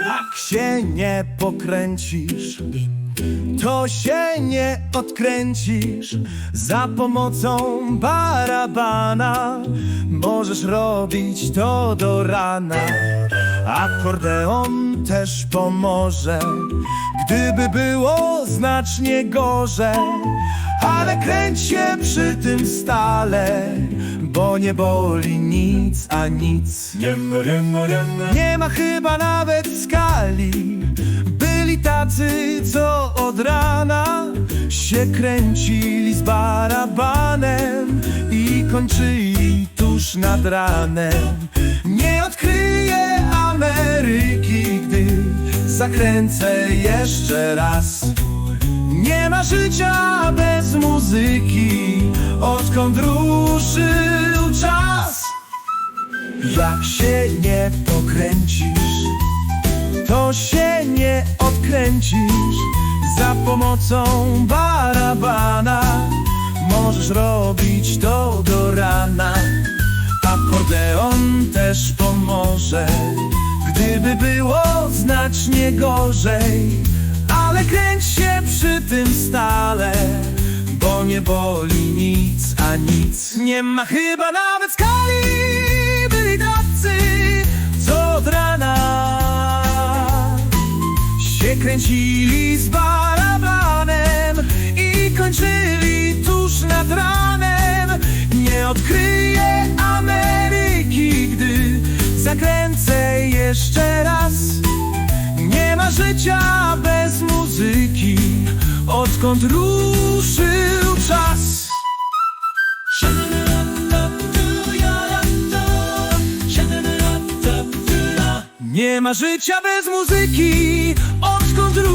Jak się nie pokręcisz, to się nie odkręcisz. Za pomocą barabana możesz robić to do rana. Akordeon też pomoże, gdyby było znacznie gorzej. Ale kręć się przy tym stale, bo nie boli nic a nic. Nie ma chyba nawet skali Byli tacy, co od rana Się kręcili z barabanem I kończyli tuż nad ranem Nie odkryję Ameryki, gdy zakręcę jeszcze raz nie ma życia bez muzyki, odkąd ruszył czas. Jak się nie pokręcisz, to się nie odkręcisz. Za pomocą barabana możesz robić to do rana. Akordeon też pomoże, gdyby było znacznie gorzej. Ale kręć się przy tym stale, bo nie boli nic a nic. Nie ma chyba nawet skali, byli tacy, co od rana się kręcili z barabanem zakręcę jeszcze raz. Nie ma życia bez muzyki, odkąd ruszył czas. Nie ma życia bez muzyki, odkąd ruszył